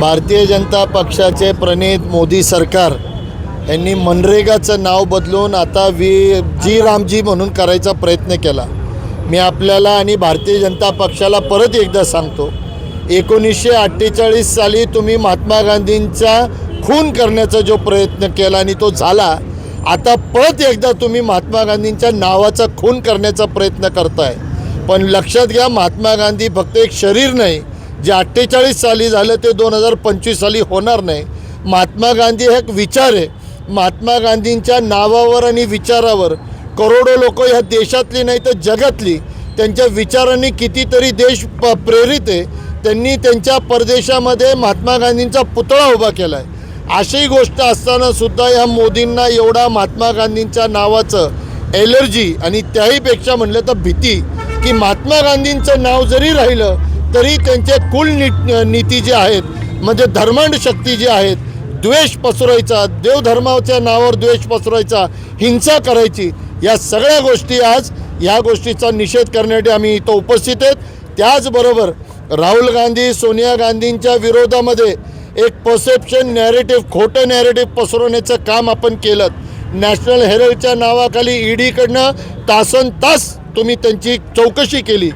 भारतीय जनता पक्षाचे प्रणित मोदी सरकार यांनी मनरेगाचं नाव बदलून आता वी जी रामजी म्हणून करायचा प्रयत्न केला. मी आपल्याला आणि भारतीय जनता पक्षाला परत एकदा सांगतो एकोणीसशे अठ्ठेचाळीस साली तुम्ही महात्मा गांधींचा खून करण्याचा जो प्रयत्न केला आणि तो झाला आता परत एकदा तुम्ही महात्मा गांधींच्या नावाचा खून करण्याचा प्रयत्न करताय. पण लक्षात घ्या महात्मा गांधी फक्त एक शरीर नाही जे अठ्ठेचाळीस साली झालं ते दोन हजार पंचवीस साली होणार नाही. महात्मा गांधी हा एक विचार आहे. महात्मा गांधींच्या नावावर आणि विचारावर करोडो लोक ह्या देशातली नाही तर जगातली त्यांच्या विचारांनी कितीतरी देश प प्रेरित आहे. त्यांनी त्यांच्या परदेशामध्ये महात्मा गांधींचा पुतळा उभा केला आहे अशी गोष्ट असतानासुद्धा ह्या मोदींना एवढा महात्मा गांधींच्या नावाचं एलर्जी आणि त्याहीपेक्षा म्हणलं तर भीती की महात्मा गांधींचं नाव जरी राहिलं तरी त्यांचे कुल नी नीती जे आहेत म्हणजे धर्मांड शक्ती जी आहेत द्वेष पसरवायचा देवधर्माच्या नावावर द्वेष पसरवायचा हिंसा करायची या सगळ्या गोष्टी आज या गोष्टीचा निषेध करण्यासाठी आम्ही इथं उपस्थित आहेत. त्याचबरोबर राहुल गांधी सोनिया गांधींच्या विरोधामध्ये एक परसेप्शन नॅरेटिव्ह खोटं नॅरेटिव्ह पसरवण्याचं काम आपण केलं. नॅशनल हेरल्डच्या नावाखाली ईडीकडनं तासन तास तुम्ही त्यांची चौकशी केली.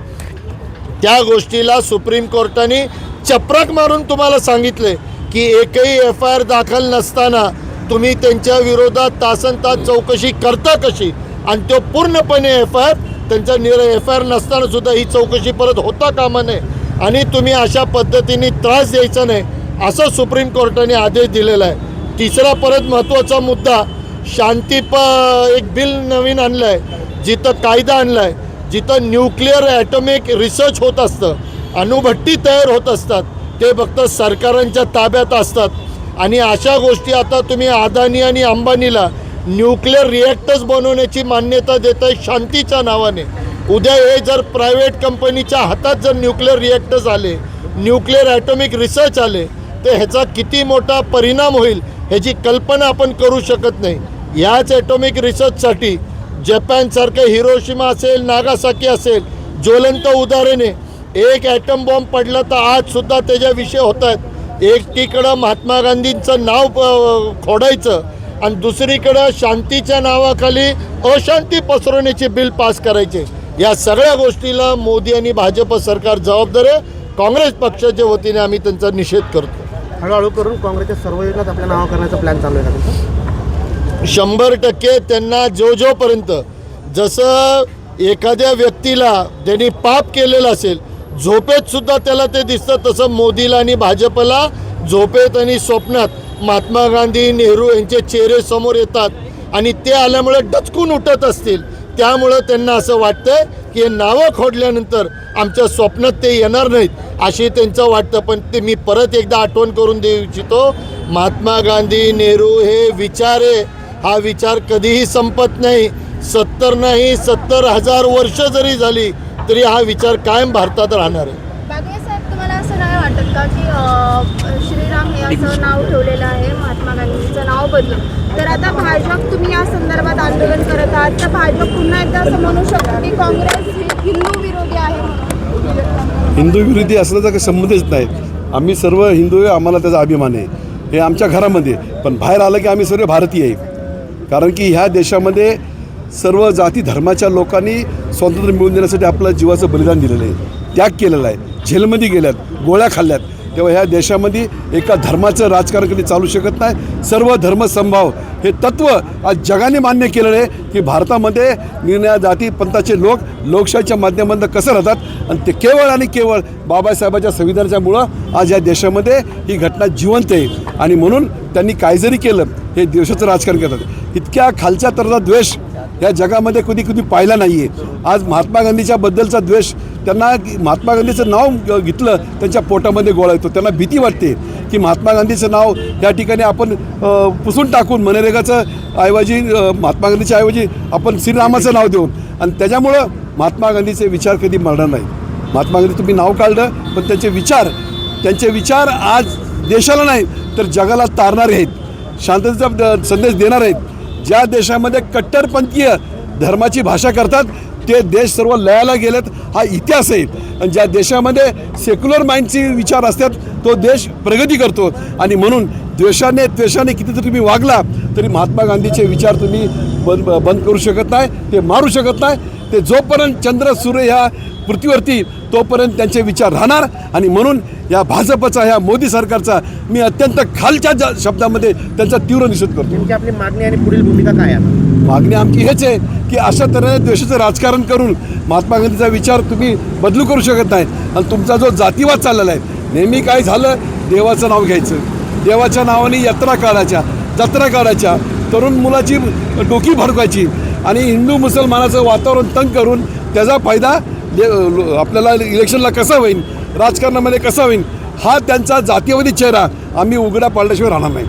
त्या गोष्टीला सुप्रीम कोर्टाने चपराक मारून तुम्हाला सांगितले की एकही एफ आय आर दाखल नसताना तुम्ही त्यांच्या विरोधात तासन तास चौकशी करता कशी? आणि तो पूर्णपणे एफ आय आर त्यांचा निर एफ आय आर नसताना सुद्धा ही चौकशी परत होता कामा नये. आणि तुम्ही अशा पद्धतीने त्रास द्यायचा नाही असं सुप्रीम कोर्टाने आदेश दिलेला आहे. तिसरा परत महत्त्वाचा मुद्दा शांती प एक बिल नवीन आणलं आहे जिथं कायदा आणला आहे जिथं न्यूक्लिअर ॲटॉमिक रिसर्च होत असतं अणुभट्टी तयार होत असतात ते फक्त सरकारांच्या ताब्यात असतात. आणि अशा गोष्टी आता तुम्ही अदानी आणि अंबानीला न्यूक्लिअर रिॲक्टर्स बनवण्याची मान्यता देत आहे शांतीच्या नावाने. उद्या हे जर प्रायव्हेट कंपनीच्या हातात जर न्यूक्लिअर रिॲक्टर्स आले न्यूक्लिअर ॲटॉमिक रिसर्च आले तर ह्याचा किती मोठा परिणाम होईल ह्याची कल्पना आपण करू शकत नाही. याच ॲटॉमिक रिसर्चसाठी जपानसारखं हिरोशिमा असेल नागासाकी असेल ज्वलंत उदाहरणे एक ॲटम बॉम्ब पडला तर आजसुद्धा त्याच्याविषयी होत आहेत. एकीकडं महात्मा गांधींचं नाव खोडायचं आणि दुसरीकडं शांतीच्या नावाखाली अशांती पसरवण्याचे बिल पास करायचे. या सगळ्या गोष्टीला मोदी आणि भाजप सरकार जबाबदार आहे. काँग्रेस पक्षाच्या वतीने आम्ही त्यांचा निषेध करतो. हळूहळू करून काँग्रेसच्या सर्व योजनात आपल्या नाव करण्याचा प्लॅन चालू आहे शंभर टक्के त्यांना जो जोपर्यंत जसं एखाद्या व्यक्तीला त्यांनी पाप केलेलं असेल झोपेतसुद्धा त्याला ते दिसतं तसं मोदीला आणि भाजपला झोपेत आणि स्वप्नात महात्मा गांधी नेहरू यांचे चेहरे समोर येतात आणि ते आल्यामुळे डचकून उठत असतील. त्यामुळं त्यांना असं वाटतं की हे नावं खोडल्यानंतर आमच्या स्वप्नात ते येणार नाहीत अशी त्यांचं वाटतं. पण ते मी परत एकदा आठवण करून देऊ इच्छितो महात्मा गांधी नेहरू हे विचार हा विचार कधीही संपत नाही. सत्तर नाही सत्तर हजार वर्ष जरी झाली तरी हा विचार कायम भारतात राहणार आहे. बागवे साहेब तुम्हाला असं नाही वाटत का की अ, श्रीराम हे असं नाव ठेवलेलं आहे महात्मा गांधींचं नाव बदलून? तर आता भाजप तुम्ही या संदर्भात आंदोलन करत आहात तर भाजप पुन्हा एकदा असं म्हणू शकतो की काँग्रेस ही हिंदू विरोधी आहे म्हणून? हिंदू विरोधी असण्याचा काही संबंधच नाही. आम्ही सर्व हिंदू आहे आम्हाला त्याचा अभिमान आहे. हे आमच्या घरामध्ये पण बाहेर आलं की आम्ही सर्व भारतीय आहे. कारण की ह्या देशामध्ये सर्व जाती धर्माच्या लोकांनी स्वातंत्र्य मिळवून देण्यासाठी आपलं जीवाचं बलिदान दिलेलं आहे. त्याग केलेला आहे. झेलमध्ये गेल्यात गोळ्या खाल्ल्यात. तेव्हा ह्या देशामध्ये एका धर्माचं राजकारण कधी चालू शकत नाही. सर्व धर्मसंभाव हे तत्त्व आज जगाने मान्य केलेलं आहे की भारतामध्ये निर्णया जाती पंथाचे लोक लोकशाहीच्या माध्यमातून कसं राहतात आणि ते केवळ आणि केवळ बाबासाहेबाच्या संविधानाच्यामुळं आज या देशामध्ये ही घटना जिवंत आहे. आणि म्हणून त्यांनी काय जरी केलं हे देशाचं राजकारण करतात. इतक्या खालच्या तरचा द्वेष या जगामध्ये कधी कधी पाहिला नाही आहे आज महात्मा गांधीच्या बद्दलचा द्वेष त्यांना महात्मा गांधीचं नाव ग- घेतलं त्यांच्या पोटामध्ये गोळा येतो. त्यांना भीती वाटते की महात्मा गांधीचं नाव या ठिकाणी आपण पुसून टाकून मनरेगाचं ऐवजी महात्मा गांधीच्या ऐवजी आपण श्रीरामाचं नाव देऊन आणि त्याच्यामुळं महात्मा गांधीचे विचार कधी मरणार नाही महात्मा गांधी तुम्ही नाव काढलं पण त्यांचे विचार त्यांचे विचार आज देशाला नाही तर जगाला तारणारे आहेत. शांततेचा द- संदेश देणार आहेत. ज्या देशामध्ये कट्टरपंथीय धर्माची भाषा करतात ते देश सर्व लयाला गेलेत हा इतिहास आहे. आणि ज्या देशामध्ये सेक्युलर माइंडचे विचार असतात तो देश प्रगती करतो. आणि म्हणून द्वेषाने द्वेषाने किती जरी तुम्ही वागला तरी महात्मा गांधीचे विचार तुम्ही बंद बंद करू शकत नाही ते मारू शकत नाही. ते जोपर्यंत चंद्र सूर्य ह्या पृथ्वीवरती तोपर्यंत त्यांचे विचार राहणार. आणि म्हणून या भाजपचा ह्या मोदी सरकारचा मी अत्यंत खालच्या शब्दामध्ये त्यांचा तीव्र निषेध करतो. आपली मागणी आणि पुढील भूमिका काय आहे मागणी आमची हेच आहे की अशा तऱ्हेने द्वेषाचं राजकारण करून महात्मा गांधीचा विचार तुम्ही बदलू करू शकत नाही. आणि तुमचा जो जातीवाद चाललेला आहे नेहमी काय झालं? देवाचं नाव घ्यायचं. देवाच्या नावाने यात्रा काढायच्या जत्रा काढायच्या तरुण मुलाची डोकी भडकायची आणि हिंदू मुसलमानाचं वातावरण तंग करून त्याचा फायदा आपल्याला इलेक्शनला कसा होईल राजकारणामध्ये कसा होईल हा त्यांचा जातीवादी चेहरा आम्ही उघडा पाडल्याशिवाय राहणार नाही.